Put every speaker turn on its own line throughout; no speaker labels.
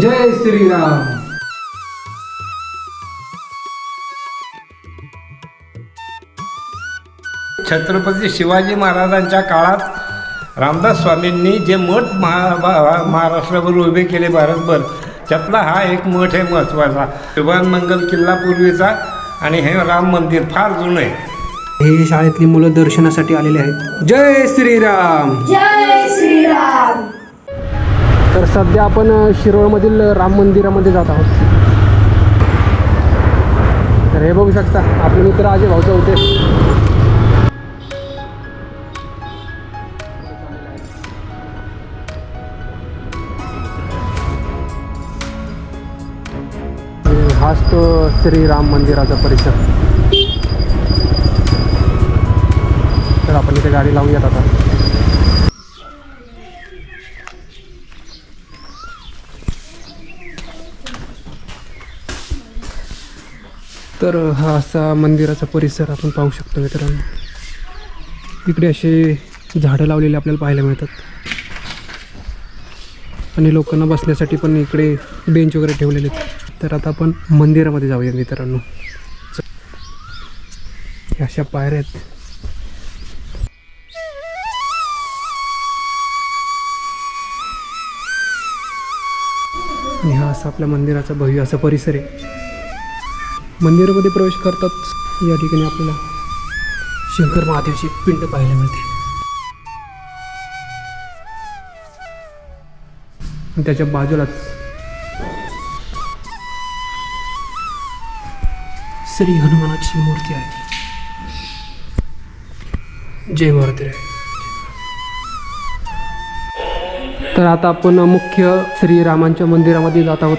जय श्रीराम.
छत्रपती शिवाजी महाराजांच्या काळात रामदास स्वामींनी जे मठ महा महाराष्ट्रावर उभे केले भारतभर त्यातला हा एक मठ आहे महत्त्वाचा. शिवान मंगल किल्ला पूर्वीचा आणि हे राम मंदिर फार जुनं. आहे
हे शाळेतली मुलं दर्शनासाठी आलेले आहेत. जय श्रीराम.
जय श्रीराम.
सध्या आपण शिरोळमधील राम मंदिरामध्ये जात आहोत. तर हे बघू शकता आपले मित्र अजय भाऊ होते. हाच तो श्रीराम मंदिराचा परिसर. तर आपण इथे गाडी लावूयात आता. तर हा असा मंदिराचा परिसर आपण पाहू शकतो मित्रांनो. इकडे असे झाडं लावलेले आपल्याला पाहायला मिळतात. आणि लोकांना बसण्यासाठी पण इकडे बेंच वगैरे ठेवलेले आहेत. तर आता आपण मंदिरामध्ये जाऊया मित्रांनो. अशा पायऱ्या आहेत. आणि हा असा आपल्या मंदिराचा भव्य असा परिसर आहे. मंदिरामध्ये प्रवेश करतात. या ठिकाणी आपल्याला शंकर महादेवची पिंड पाहायला मिळते. त्याच्या बाजूलाच श्री हनुमानाची मूर्ती आहे. जय महाराज तर आता आपण मुख्य श्रीरामांच्या मंदिरामध्ये जात आहोत.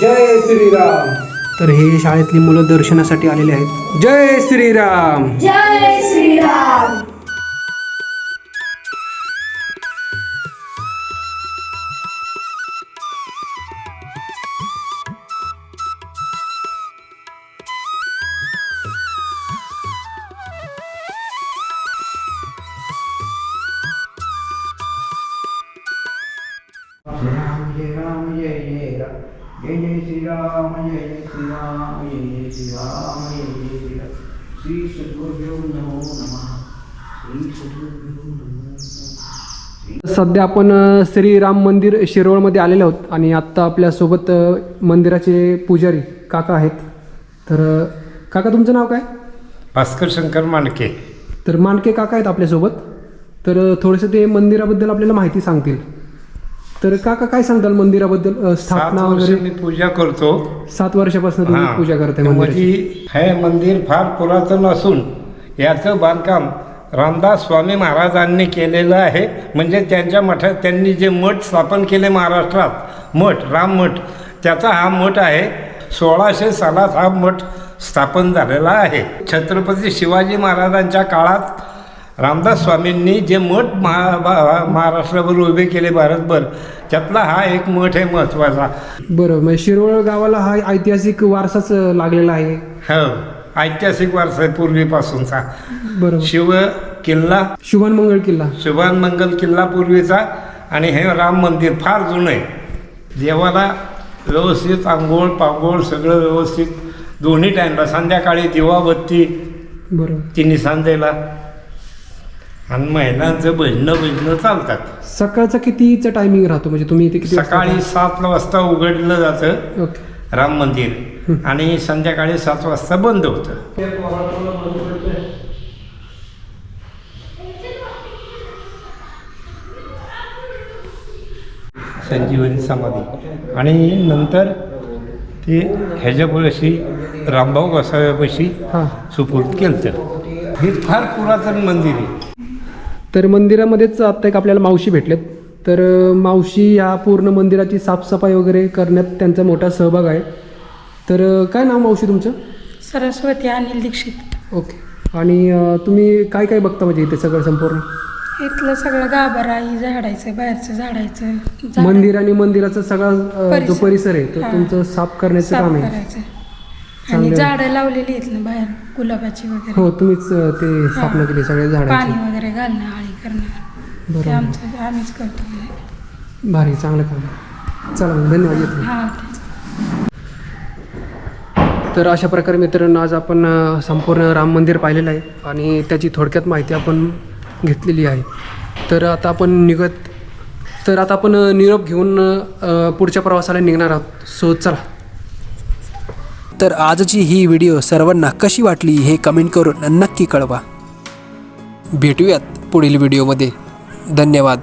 जय श्रीराम. तर हे शाळेतली मुलं दर्शनासाठी आलेले आहेत. जय श्रीराम.
जय श्रीराम.
जय जय श्री राम जय जय श्री राम जय जय श्री राम जय जय श्री राम श्री सद्गुरुभ्यो नमो नमः. श्री सद्गुरुभ्यो नमो नमः.
सध्या आपण श्रीराम मंदिर शिरोळमध्ये आलेलो आहोत आणि आत्ता आपल्यासोबत मंदिराचे पुजारी काका आहेत. तर काका तुमचं नाव काय?
भास्कर शंकर मांडके
तर मांडके काका आहेत आपल्यासोबत. तर थोडंसं ते मंदिराबद्दल आपल्याला माहिती सांगतील. तर काका काय सांगताल मंदिराबद्दल? स्थापना वगैरे?
मी पूजा करतो.
सात वर्षापासून तुम्ही
हा.
पूजा करताय मंदिराची?
म्हणजे हे मंदिर फार पुरातन असून याचं बांधकाम रामदास स्वामी महाराजांनी केलेलं आहे. म्हणजे त्यांच्या मठात त्यांनी जे मठ स्थापन केले महाराष्ट्रात मठ राम मठ त्याचा हा मठ आहे. सोळाशे सालात हा मठ स्थापन झालेला आहे. छत्रपती शिवाजी महाराजांच्या काळात रामदास स्वामींनी जे मठ महा महाराष्ट्रावर उभे केले भारतभर त्यातला हा एक मठ आहे महत्त्वाचा.
बरं म्हणजे शिरोळ गावाला हा ऐतिहासिक वारसाच लागलेला आहे.
हो ऐतिहासिक वारसा आहे पूर्वीपासूनचा.
बरोबर.
शिव किल्ला.
शुभन मंगळ किल्ला.
सुभान मंगल किल्ला पूर्वीचा आणि हे राम मंदिर फार जुनं आहे. देवाला व्यवस्थित आंघोळ पांघोळ सगळं व्यवस्थित. दोन्ही टाईमला संध्याकाळी दिवाबत्ती
बरोबर.
तिन्ही सांजेला. आणि महिलांचं भजनं भजनं चालतात.
सकाळचा कितीचा टायमिंग राहतो? म्हणजे तुम्ही इथे किती वाजता
सकाळी सात वाजता उघडलं जातं.
येता? ओके.
राम मंदिर. आणि संध्याकाळी सात वाजता बंद होतं. संजीवनी समाधी. आणि नंतर ते ह्याच्यापाशी रामभाऊ गोसाव्यापाशी
हां.
सुपूर्द केलं हे फार पुरातन मंदिर आहे.
तर मंदिरामध्येच आत्ता एक आपल्याला मावशी भेटलेत. तर मावशी या पूर्ण मंदिराची साफसफाई वगैरे करण्यात त्यांचा मोठा सहभाग आहे. तर काय नाव मावशी तुमचं?
सरस्वती अनिल दीक्षित.
ओके. आणि तुम्ही काय काय बघता म्हणजे इथे सगळं संपूर्ण?
इथलं सगळं गाभारा ही झाडायचं बाहेरचं झाडायचं झाड.
मंदिर आणि मंदिराचा सगळा जो
परिसर.
आहे तो. तुमचं साफ करण्याचं काम आहे.
आणि. झाडं लावलेली आहेत ना बाहेर गुलाबाची वगैरे
हो तुम्हीच ते स्थापना केली सगळ्या
पाणी
झाडांची
वगैरे घालणं आळी करणं ते
बरोबर
आमचं आम्हीच करतो.
भारी चांगलं काम आहे. चला मग धन्यवाद येतो
हा.
तर अशा प्रकारे मित्रांनो आज आपण अ, संपूर्ण राम मंदिर पाहिलेलं आहे आणि त्याची थोडक्यात माहिती आपण घेतलेली आहे तर आता आपण निघत तर आता आपण अ, निरोप घेऊन अ, पुढच्या प्रवासाला निघणार आहोत सो चला
तर आजची ही व्हिडिओ सर्वांना कशी वाटली हे कमेंट करून नक्की कळवा. भेटूयात पुढील व्हिडिओमध्ये. धन्यवाद.